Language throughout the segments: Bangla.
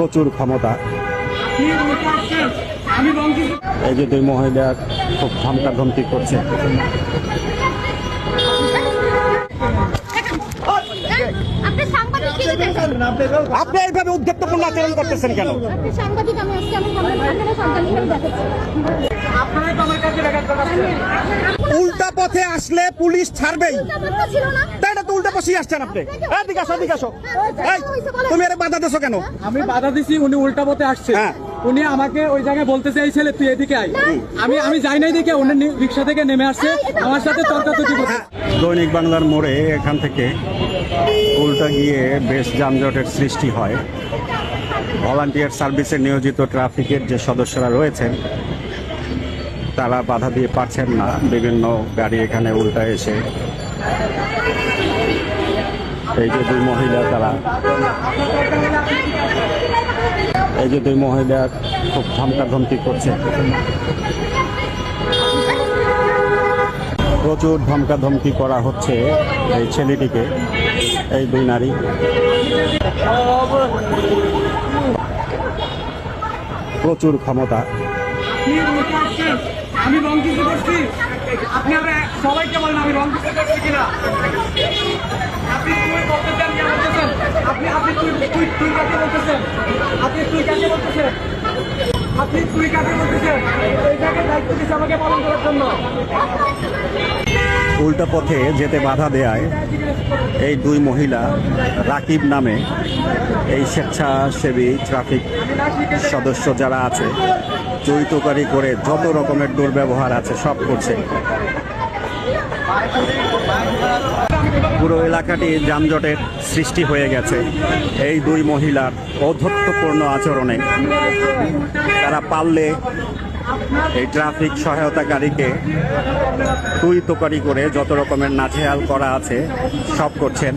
প্রচুর ক্ষমতা। এই যে দুই মহিলা খুব ধমকা ধমকি করছে। আপনি এইভাবে উদ্যোক্তপূর্ণ আচরণ করতেছেন কেন? উল্টা পথে আসলে পুলিশ ছাড়বেই। ছিল উল্টা পথেই আসছেন আপনি। এদিকে আসো এদিকে আসো। এই তুমি আরে বাধা দেছো কেন? আমি বাধা দিছি উনি উল্টা পথে আসছে। হ্যাঁ। উনি আমাকে ওই জায়গায় বলতে চাইছিলে তুই এদিকে আয়। আমি আমি যাই নাই দেখে উনি রিক্সা থেকে নেমে আসছে। আমার সাথে তর্কাতর্কি করছে। দৈনিক বাংলার মোড়ে এখান থেকে উল্টা গিয়ে বেশ যানজটের সৃষ্টি হয়। ভলান্টিয়ার সার্ভিসে নিয়োজিত ট্রাফিকের যে সদস্যরা রয়েছেন তারা বাধা দিয়ে পারছেন না। বিভিন্ন গাড়ি এখানে উল্টা এসে এই যে দুই মহিলা তারা। এই যে দুই মহিলা খুব ধমকা ধমকি করছে। প্রচুর ধমকা ধমকি করা হচ্ছে এই ছেলেটিকে, এই দুই নারী। প্রচুর ক্ষমতা? আমি করছি। আপনি আমরা সবাইকে বলেন, আমি রং কিছু করছি কিনা? আপনি তুই বলতে চান কে বলতেছেন আপনি আপনি তুই তুই তুই কাকে বলতেছেন? আপনি তুই কাকে বলতেছেন? আপনি এই জায়গায় দায়িত্ব দিচ্ছে আমাকে পালন করার জন্য। উল্টা পথে যেতে বাধা দেয় এই দুই মহিলা রাকিব নামে এই স্বেচ্ছাসেবী ট্রাফিক সদস্য যারা আছে চরিতকারী করে যত রকমের দুর্ব্যবহার আছে সব করছে। পুরো এলাকাটি যানজটের সৃষ্টি হয়ে গেছে। এই দুই মহিলার অধ্যত্বপূর্ণ আচরণে তারা পারলে এই ট্রাফিক সহায়তাকারীকে তুই তোকারি করে যত রকমের নাজেহাল করা আছে, সব করছেন।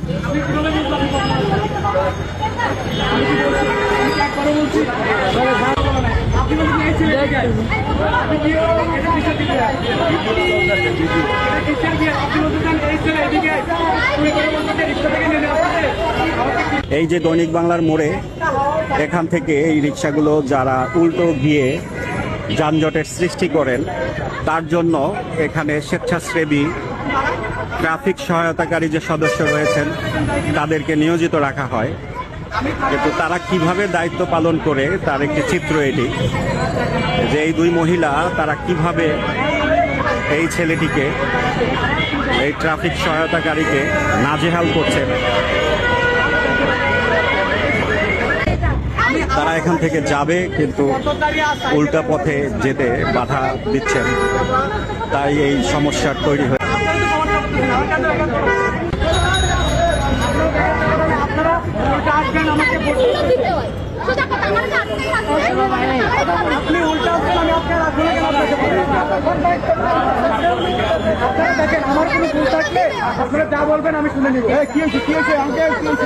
এই যে দৈনিক বাংলার মোড়ে এখান থেকে এই রিক্সাগুলো যারা উল্টো গিয়ে যানজটের সৃষ্টি করেন, তার জন্য এখানে স্বেচ্ছাসেবী, ট্রাফিক সহায়তাকারী যে সদস্য রয়েছেন, তাদেরকে নিয়োজিত রাখা হয়। কিন্তু তারা কীভাবে দায়িত্ব পালন করে, তার একটি চিত্র এটি, যে এই দুই মহিলা তারা কীভাবে এই ছেলেটিকে, এই ট্রাফিক সহায়তাকারীকে নাজেহাল করছেন। তারা এখান থেকে যাবে, কিন্তু উল্টা পথে যেতে বাধা দিচ্ছেন। তাই এই সমস্যার তৈরি হয়ে আপনারা উল্টা আসবেন আমাকে হয় আপনি উল্টা আসবেন আমি আপনার আসলে কেন আপনাকে? আপনারা দেখেন আমার কোনো ভুল থাকলে আপনারা যা বলবেন আমি শুনে নিব কি হয়েছে কি হয়েছে আঙ্কেল কি হয়েছে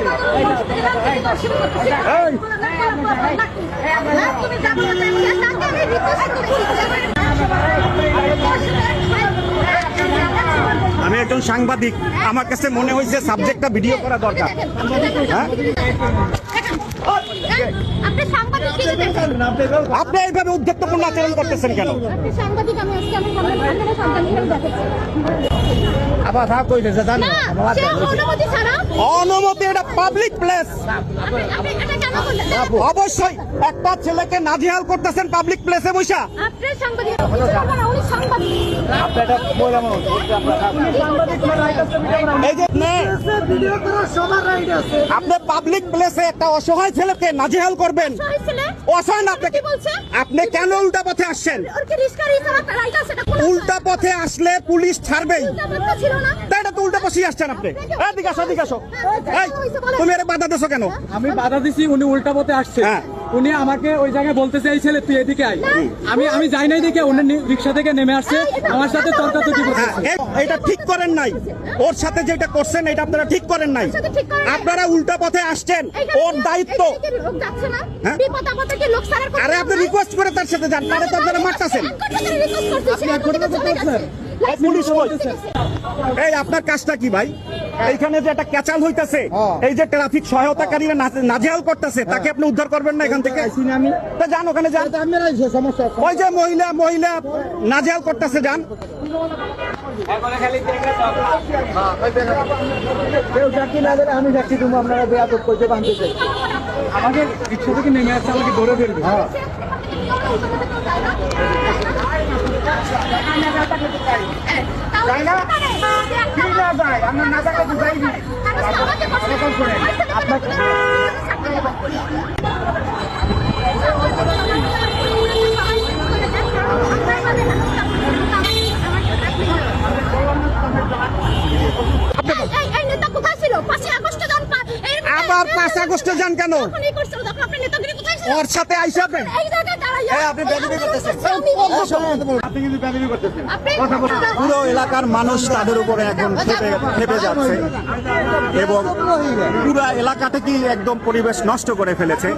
তুমি আমি একজন সাংবাদিক। আমার কাছে মনে হয়েছে সাবজেক্টটা ভিডিও করা দরকার। হ্যাঁ? আপনি এইভাবে উদ্যোক্তপূর্ণ আচরণ করতেছেন কেন? আবার জান? না অনুমতি ছাড়া? এটা পাবলিক প্লেস আপনি আপনি এটা কেন বললেন? অবশ্যই একটা ছেলেকে নাজেহাল করতেছেন পাবলিক প্লেসে আপনি সাংবাদিক উনি সাংবাদিক আপনারা বললাম এই যে আপনি- ভিডিও করার সবার রাইট আছে আপনি পাবলিক প্লেসে একটা অসহায় ছেলেকে নাজেহাল করবেন। অসহায় না আপনাকে আপনি কেন উল্টা পথে আসছেন? উল্টা পথে আসলে পুলিশ ছাড়বেই। এটা তো উল্টা পথেই আসছেন আপনি এদিকে আসো এদিকে আসো এই তুমি আরে বাধা দিছো কেন আমি বাধা দিছি উনি উল্টা পথে আসছে হ্যাঁ। উনি আমাকে ওই জায়গায় বলতে চাইছিলে তুই এদিকে আয়। আমি আমি যাই নাই দেখে উনি রিক্সা থেকে নেমে আসছে। আমার সাথে তর্কাতর্কি হ্যাঁ, করছে এটা ঠিক করেন নাই। ওর সাথে যেটা করছেন এটা আপনারা ঠিক করেন নাই। আপনারা উল্টা পথে আসছেন। ওর দায়িত্ব। হ্যাঁ? আরে আপনি রিকোয়েস্ট করে তার সাথে যান তাহলে তো আপনারা মারতেছেন। এই পুলিশ এই আপনার কাজটা কি ভাই? এইখানে যে একটা ক্যাচাল হইতাছে হ্যাঁ। এই যে ট্রাফিক সহায়তাকারীরা নাজে- নাজেহাল করতেছে তাকে আপনি উদ্ধার করবেন না এখান থেকে? আমি তা যান ওখানে যান। আমি ওই যে মহিলা মহিলা নাজেহাল করতেছে যান। আমি চাকরি তুমি আপনারা বেয়াদব করতে বাঁধতে চাই আমাকে রিক্সা থেকে নেমে আসছে আমাকে ধরে ফেলবে। হ্যাঁ। তাই না? কি না যায় আমরা না থাকলে তো পা- এরকম- আবার পাঁচ আগস্টে যান কেন? ওর সাথে আইসা আপনি এই আপনি বেদবি করতেছেন। আপনি কিন্তু বেদবি করতেছেন। পুরো এলাকার মানুষ তাদের উপরে এখন খেপে খেপে যাচ্ছে। এবং পুরো এলাকাটাকেই একদম পরিবেশ নষ্ট করে ফেলেছে।